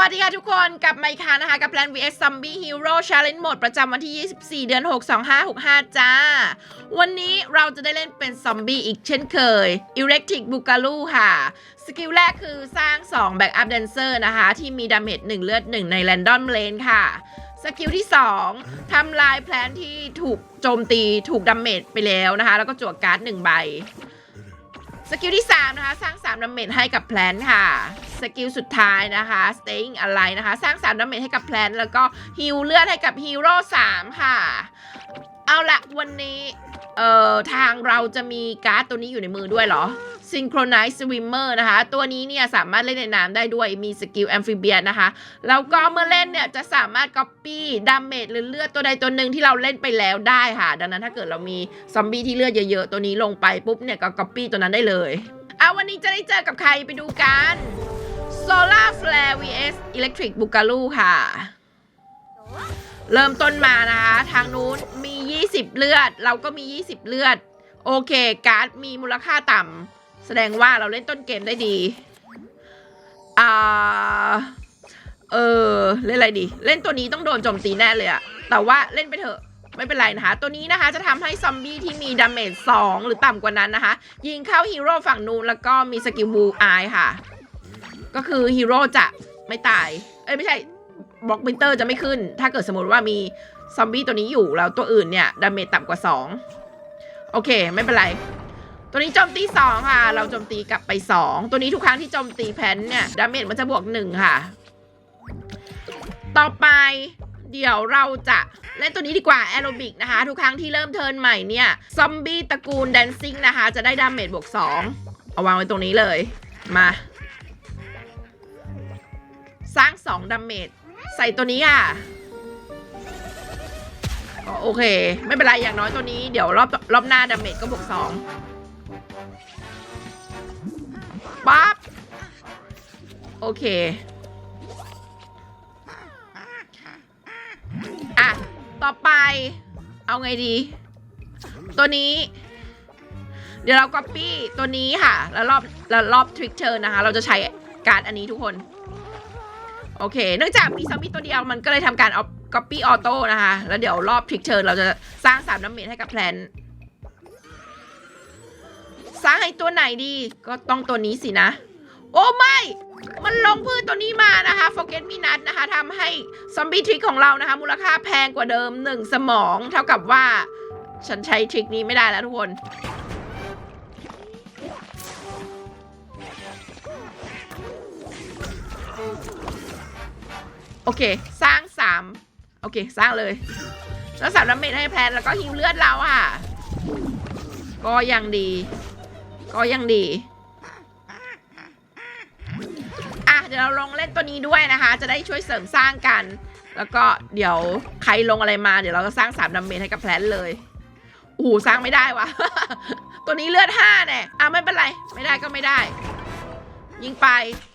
วัสดีค่ะทุกคนกลับมาอีกครั้งนะคะ กับแพลน vs Zombie Hero Challenge Mode ประจำวันที่ 24 เดือน 6 2565 จ้า วันนี้เราจะได้เล่นเป็นซอมบี้อีกเช่นเคย Electric Boogaloo ค่ะ สกิลแรกคือสร้าง 2 Backup Dancer นะคะ ที่มีดาเมจ1 เลือด 1 ใน Random Lane ค่ะ สกิลที่ 2ทำลายแพลนที่ถูกโจมตีถูกดาเมจไปแล้วนะคะ แล้วก็จั่วการ์ด1ใบ สกิลที่ 3 นะคะ สร้าง3ดาเมจให้กับแพลนค่ะ สกิลสุดท้ายนะคะ staying อะไรนะคะ สร้าง3ดาเมจให้กับแพลนแล้วก็ฮิลเลือดให้กับฮีโร่3ค่ะ เอาละวันนี้ เอ่อทางเราจะมีการ์ดตัวนี้อยู่ในมือด้วยเหรอ Synchronize Swimmer นะคะ ตัวนี้เนี่ยสามารถเล่นในน้ำได้ด้วยมีสกิล Amphibian นะคะ แล้วก็เมื่อเล่นเนี่ยจะสามารถ Copy ดาเมจหรือเลือดตัวใดตัวหนึ่งที่เราเล่นไปแล้วได้ค่ะ ดังนั้นถ้าเกิดเรามีซอมบี้ที่เลือดเยอะๆ ตัวนี้ลงไปปุ๊บเนี่ยก็ Copy ตัวนั้นได้เลยเอาวันนี้จะได้เจอกับใครไปดูกัน Solar Flare vs Electric Boogaloo ค่ะ เริ่มต้นมานะคะ ทางนู้นมี 20 เลือด เราก็มี 20 เลือด โอเค การ์ดมีมูลค่าต่ำแสดงว่าเราเล่นต้นเกมได้ดี อ่า เออ เล่นอะไรดี เล่นตัวนี้ต้องโดนโจมตีแน่เลยอะแต่ว่าเล่นไปเถอะไม่เป็นไรนะคะ ตัวนี้นะคะจะทำให้ซอมบี้ที่มีดาเมจ2หรือต่ำกว่านั้นนะคะ ยิงเข้าฮีโร่ฝั่งนู้นแล้วก็มีสกิลบูอายค่ะ ก็คือฮีโร่จะไม่ตาย เอ้ยไม่ใช่ บล็อกวิเตอร์จะไม่ขึ้น ถ้าเกิดสมมติว่ามีซอมบี้ตัวนี้อยู่แล้วตัวอื่นเนี่ยดาเมจต่ำกว่า 2 โอเค ไม่เป็นไร ตัวนี้โจมตี 2 ค่ะ เราโจมตีกลับไป 2 ตัวนี้ทุกครั้งที่โจมตีแพนเนี่ยดาเมจมันจะบวก 1 ค่ะ ต่อไปเดี๋ยวเราจะเล่นตัวนี้ดีกว่าแอโรบิกนะคะ ทุกครั้งที่เริ่มเทิร์นใหม่เนี่ยซอมบี้ตระกูลแดนซิ่งนะคะ จะได้ดาเมจบวก 2 เอาวางไว้ตรงนี้เลยมา สร้าง 2ดาเมจ ใส่ตัวนี้อะโอเค ไม่เป็นไร อย่างน้อยตัวนี้เดี๋ยวรอบรอบหน้าดาเมจก็บวก2ปั๊บ โอเค อะ ต่อไป เอาไงดี ตัวนี้ เดี๋ยวเราก๊อปปี้ตัวนี้ค่ะ แล้วรอบแล้วรอบทริกเชอร์นะคะ เราจะใช้การ์ดอันนี้ทุกคน โอเค เนื่องจากมีซอมบี้ตัวเดียวมันก็เลยทำการเอาก๊อปปี้ออโต้นะคะ แล้วเดี๋ยวรอบทริกเชอร์เราจะสร้างสามน้ำเมจให้กับแพลนสร้างให้ตัวไหนดีก็ต้องตัวนี้สินะ โอ้ไม่ มันลงพืชตัวนี้มานะคะ Forget Me Not นะคะทำให้ซอมบี้ทริกของเรานะคะ มูลค่าแพงกว่าเดิมหนึ่งสมอง เท่ากับว่าฉันใช้ทริกนี้ไม่ได้แล้วทุกคน โอเค สร้างสามโอเค สร้างเลยแล้วสามน้ำเมจให้แพลนแล้วก็ฮิวเลือดเราอะ ก็ยังดี ก็ยังดีอะเดี๋ยวเราลงเล่นตัวนี้ด้วยนะคะ จะได้ช่วยเสริมสร้างกัน แล้วก็เดี๋ยวใครลงอะไรมาเดี๋ยวเราก็สร้างสามดาเมจให้กับแพลนเลยโอ้สร้างไม่ได้วะตัวนี้เลือดห้าเนี่ยอะไม่เป็นไร ไม่ได้ก็ไม่ได้ ยิงไป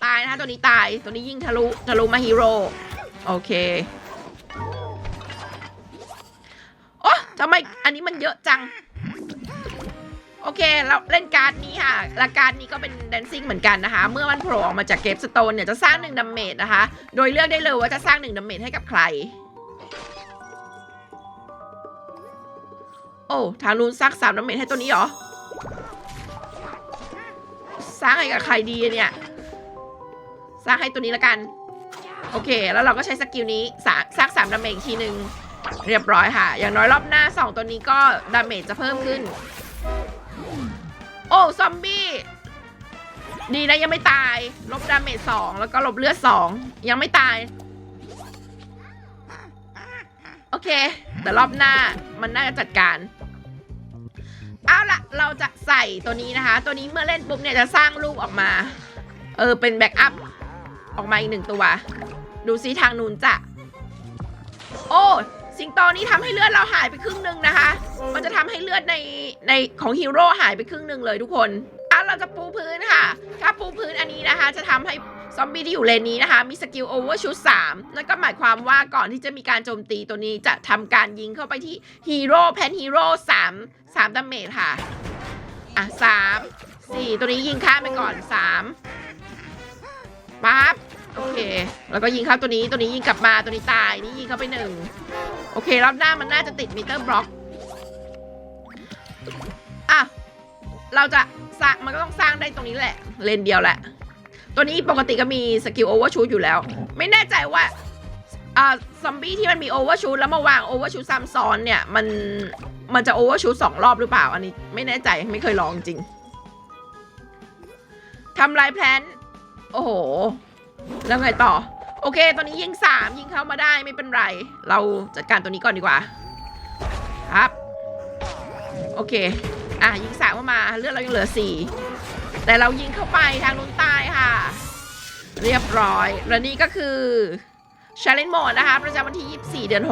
ตายนะคะตัวนี้ตายตัวนี้ยิงทะลุทะลุมาฮีโร่ โอเคโอ้ทำไมอันนี้มันเยอะจัง โอเค เราเล่นการ์ดนี้ค่ะและการ์ดนี้ก็เป็นแดนซิ่งเหมือนกันนะคะ เมื่อมันโผล่ออกมาจากเกฟสโตนเนี่ยจะสร้างหนึ่งดัมเมจนะคะ โดยเลือกได้เลยว่าจะสร้างหนึ่งดัมเมจให้กับใคร โอ้ทางนู้นสร้างสามดัมเมจให้ตัวนี้เหรอ สร้างให้กับใครดีเนี่ย สร้างให้ตัวนี้ละกัน โอเค แล้วเราก็ใช้สกิลนี้สร้างสางสามดาเมจอีกทีหนึ่งเรียบร้อยค่ะ อย่างน้อยรอบหน้าสองตัวนี้ก็ดาเมจจะเพิ่มขึ้น โอ้ ซอมบี้ ดีนะยังไม่ตาย ลบดาเมจสองแล้วก็ลบเลือดสองยังไม่ตาย โอเค แต่รอบหน้ามันน่าจะจัดการเอาละเราจะใส่ตัวนี้นะคะ ตัวนี้เมื่อเล่นปุ๊บเนี่ยจะสร้างลูกออกมา เออ เป็นแบ็กอัพออกมาอีกหนึ่งตัว ดูซิทางนู้นจะโอ้สิงโตนี้ทำให้เลือดเราหายไปครึ่งหนึ่งนะคะ มันจะทำให้เลือดในในของฮีโร่หายไปครึ่งหนึ่งเลยทุกคนอะเราจะปูพื้นค่ะถ้าปูพื้นอันนี้นะคะ จะทำให้ซอมบี้ที่อยู่เลนนี้นะคะ มีสกิลโอเวอร์ชูสามนั่นก็หมายความว่าก่อนที่จะมีการโจมตีตัวนี้จะทำการยิงเข้าไปที่ฮีโร่แพนฮีโร่สามสามดาเมจค่ะ อะสามสี่ตัวนี้ยิงข้ามไปก่อนสามปั๊บ โอเค แล้วก็ยิงเข้าตัวนี้ตัวนี้ยิงกลับมาตัวนี้ตายนี่ยิงเข้าไปหนึ่งโอเครอบหน้ามันน่าจะติดมิเตอร์บล็อกอะเราจะสร้างมันก็ต้องสร้างได้ตรงนี้แหละ เลนเดียวแหละ ตัวนี้ปกติก็มีสกิลโอเวอร์ชูดอยู่แล้ว ไม่แน่ใจว่าอ่าซอมบี้ที่มันมีโอเวอร์ชูดแล้วมาวางโอเวอร์ชูดซ้ำซ้อนเนี่ย มันมันจะโอเวอร์ชูดสองรอบหรือเปล่า อันนี้ไม่แน่ใจไม่เคยลองจริงทำลายแพลนโอ้โห แล้วไงต่อ โอเค ตอนนี้ยิงสามยิงเข้ามาได้ไม่เป็นไร เราจัดการตัวนี้ก่อนดีกว่า ครับ โอเค อะยิงสามเข้ามาเลือดเรายังเหลือสี่แต่เรายิงเข้าไปทางนู้นตายค่ะ เรียบร้อย และนี่ก็คือ Challenge Mode นะคะ ประจำวันที่ 24 เดือน 6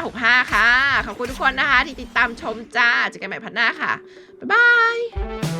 2565 ค่ะ ขอบคุณทุกคนนะคะ ที่ติดตามชมจ้าเจอกันใหม่พันหน้าค่ะ บ๊ายบาย